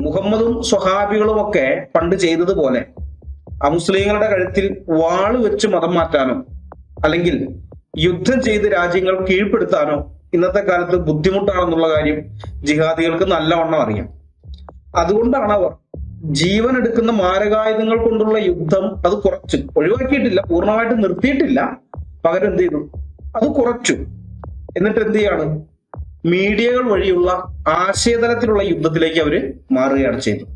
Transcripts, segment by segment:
മുഹമ്മദും സ്വഹാബികളും ഒക്കെ പണ്ട് ചെയ്തതുപോലെ അമുസ്ലിങ്ങളുടെ കഴുത്തിൽ വാൾ വെച്ച് മതം മാറ്റാനോ അല്ലെങ്കിൽ യുദ്ധം ചെയ്ത് രാജ്യങ്ങൾ കീഴ്പ്പെടുത്താനോ ഇന്നത്തെ കാലത്ത് ബുദ്ധിമുട്ടാണെന്നുള്ള കാര്യം ജിഹാദികൾക്ക് നല്ലവണ്ണം അറിയാം. അതുകൊണ്ടാണ് അവർ ജീവൻ എടുക്കുന്ന മാരകായുധങ്ങൾ കൊണ്ടുള്ള യുദ്ധം അത് കുറച്ചു. ഒഴിവാക്കിയിട്ടില്ല പൂർണമായിട്ട് നിർത്തിയിട്ടില്ല. പകരം എന്ത് ചെയ്തു? അത് കുറച്ചു. എന്നിട്ട് എന്ത് ചെയ്യാണ്? മീഡിയകൾ വഴിയുള്ള ആശയതലത്തിലുള്ള യുദ്ധത്തിലേക്ക് അവർ മാറുകയാണ് ചെയ്തത്.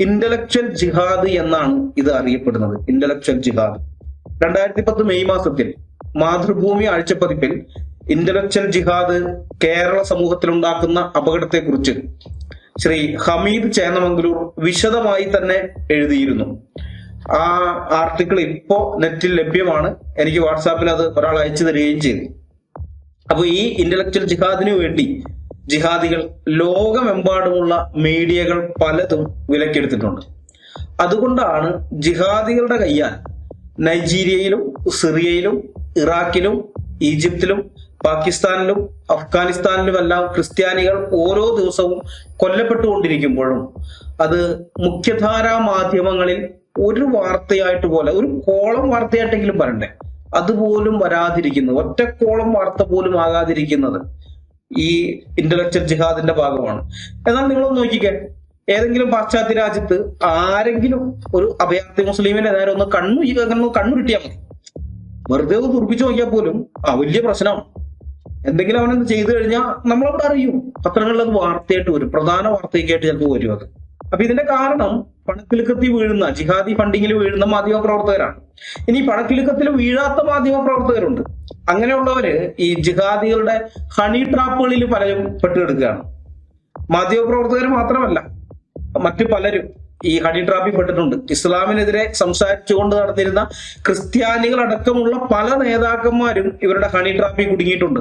ഇന്റലക്ച്വൽ ജിഹാദ് എന്നാണ് ഇത് അറിയപ്പെടുന്നത്. ഇന്റലക്ച്വൽ ജിഹാദ് രണ്ടായിരത്തി പത്ത് മെയ് മാസത്തിൽ മാതൃഭൂമി ആഴ്ചപ്പതിപ്പിൽ ഇന്റലക്ച്വൽ ജിഹാദ് കേരള സമൂഹത്തിൽ ഉണ്ടാക്കുന്ന അപകടത്തെക്കുറിച്ച് ശ്രീ ഹമീദ് ചേന്നമംഗലൂർ വിശദമായി തന്നെ എഴുതിയിരുന്നു. ആ ആർട്ടിക്കിൾ ഇപ്പോ നെറ്റിൽ ലഭ്യമാണ്. എനിക്ക് വാട്സാപ്പിൽ അത് ഒരാൾ അയച്ചു തരികയും ചെയ്തു. അപ്പൊ ഈ ഇന്റലക്ച്വൽ ജിഹാദിന് വേണ്ടി ജിഹാദികൾ ലോകമെമ്പാടുമുള്ള മീഡിയകൾ പലതും വിലക്കെടുത്തിട്ടുണ്ട്. അതുകൊണ്ടാണ് ജിഹാദികളുടെ കയ്യാൽ നൈജീരിയയിലും സിറിയയിലും ഇറാഖിലും ഈജിപ്തിലും പാകിസ്ഥാനിലും അഫ്ഗാനിസ്ഥാനിലുമെല്ലാം ക്രിസ്ത്യാനികൾ ഓരോ ദിവസവും കൊല്ലപ്പെട്ടുകൊണ്ടിരിക്കുമ്പോഴും അത് മുഖ്യധാരാ മാധ്യമങ്ങളിൽ ഒരു വാർത്തയായിട്ട് പോലെ ഒരു കോളം വാർത്തയായിട്ടെങ്കിലും പറയണ്ടേ അതുപോലും വരാതിരിക്കുന്നത് ഒറ്റക്കോളം വാർത്ത പോലും ആകാതിരിക്കുന്നത് ഈ ഇന്റലക്ച്വൽ ജിഹാദിന്റെ ഭാഗമാണ്. എന്നാൽ നിങ്ങൾ നോക്കിക്കേ. ഏതെങ്കിലും പാശ്ചാത്യ രാജ്യത്ത് ആരെങ്കിലും ഒരു അഭയാർത്ഥി മുസ്ലിമിനെ നേരെ ഒന്ന് കണ്ണു അങ്ങനെ കണ്ണുരുട്ടിയാൽ മതി. വെറുതെ ഒന്ന് തുറപ്പിച്ചു നോക്കിയാൽ പോലും ആ വലിയ പ്രശ്നമാണ്. എന്തെങ്കിലും അവനെന്ത് ചെയ്തു കഴിഞ്ഞാൽ നമ്മളവിടെ അറിയും. പത്രങ്ങളിൽ അത് വാർത്തയായിട്ട് വരും. പ്രധാന വാർത്തയൊക്കെ ആയിട്ട് ചിലപ്പോൾ വരും അത്. അപ്പൊ ഇതിന്റെ കാരണം പണക്കിലുക്കത്തിൽ വീഴുന്ന ജിഹാദി ഫണ്ടിങ്ങിൽ വീഴുന്ന മാധ്യമ പ്രവർത്തകരാണ്. ഇനി പണക്കിലുക്കത്തിൽ വീഴാത്ത മാധ്യമ പ്രവർത്തകരുണ്ട്. അങ്ങനെയുള്ളവര് ഈ ജിഹാദികളുടെ ഹണി ട്രാപ്പുകളിൽ പലരും പെട്ടുകിടക്കുകയാണ്. മാധ്യമ പ്രവർത്തകർ മാത്രമല്ല മറ്റു പലരും ഈ ഹണി ട്രാപ്പിൽ പെട്ടിട്ടുണ്ട്. ഇസ്ലാമിനെതിരെ സംസാരിച്ചുകൊണ്ട് നടന്നിരുന്ന ക്രിസ്ത്യാനികൾ അടക്കമുള്ള പല നേതാക്കന്മാരും ഇവരുടെ ഹണി ട്രാപ്പിൽ കുടുങ്ങിയിട്ടുണ്ട്.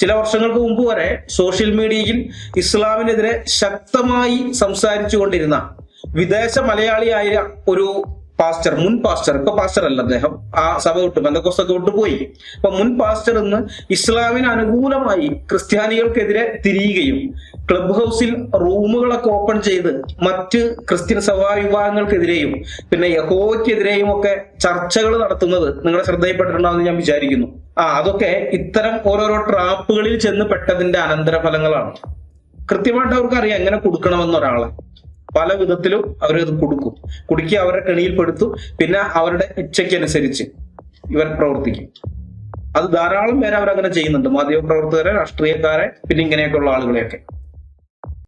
ചില വർഷങ്ങൾക്ക് മുമ്പ് വരെ സോഷ്യൽ മീഡിയയിൽ ഇസ്ലാമിനെതിരെ ശക്തമായി സംസാരിച്ചു കൊണ്ടിരുന്ന വിദേശ മലയാളിയായ ഒരു പാസ്റ്റർ മുൻ പാസ്റ്റർ ഇപ്പൊ പാസ്റ്റർ അല്ല അദ്ദേഹം. ആ സഭ വിട്ട് ബന്ധക്കോസ്തൊക്കെ വിട്ടു പോയി. അപ്പൊ മുൻ പാസ്റ്റർ ഇന്ന് ഇസ്ലാമിന് അനുകൂലമായി ക്രിസ്ത്യാനികൾക്കെതിരെ തിരിയുകയും ക്ലബ് ഹൗസിൽ റൂമുകളൊക്കെ ഓപ്പൺ ചെയ്ത് മറ്റ് ക്രിസ്ത്യൻ സഭാ വിഭാഗങ്ങൾക്കെതിരെയും പിന്നെ യഹോയ്ക്കെതിരെയും ഒക്കെ ചർച്ചകൾ നടത്തുന്നത് നിങ്ങളുടെ ശ്രദ്ധയിൽപ്പെട്ടിട്ടുണ്ടാവുമെന്ന് ഞാൻ വിചാരിക്കുന്നു. ആ അതൊക്കെ ഇത്തരം ഓരോരോ ട്രാപ്പുകളിൽ ചെന്ന് പെട്ടതിന്റെ അനന്തരഫലങ്ങളാണ്. കൃത്യമായിട്ട് അവർക്ക് അറിയാം എങ്ങനെ കൊടുക്കണമെന്ന് ഒരാളെ. പല വിധത്തിലും അവരത് കൊടുക്കും. കുടുക്കി അവരുടെ കെണിയിൽപ്പെടുത്തും. പിന്നെ അവരുടെ ഇച്ഛയ്ക്കനുസരിച്ച് ഇവർ പ്രവർത്തിക്കും. അത് ധാരാളം പേര് അവരങ്ങനെ ചെയ്യുന്നുണ്ട്. മാധ്യമ പ്രവർത്തകരെ രാഷ്ട്രീയക്കാരെ പിന്നെ ഇങ്ങനെയൊക്കെയുള്ള ആളുകളെയൊക്കെ.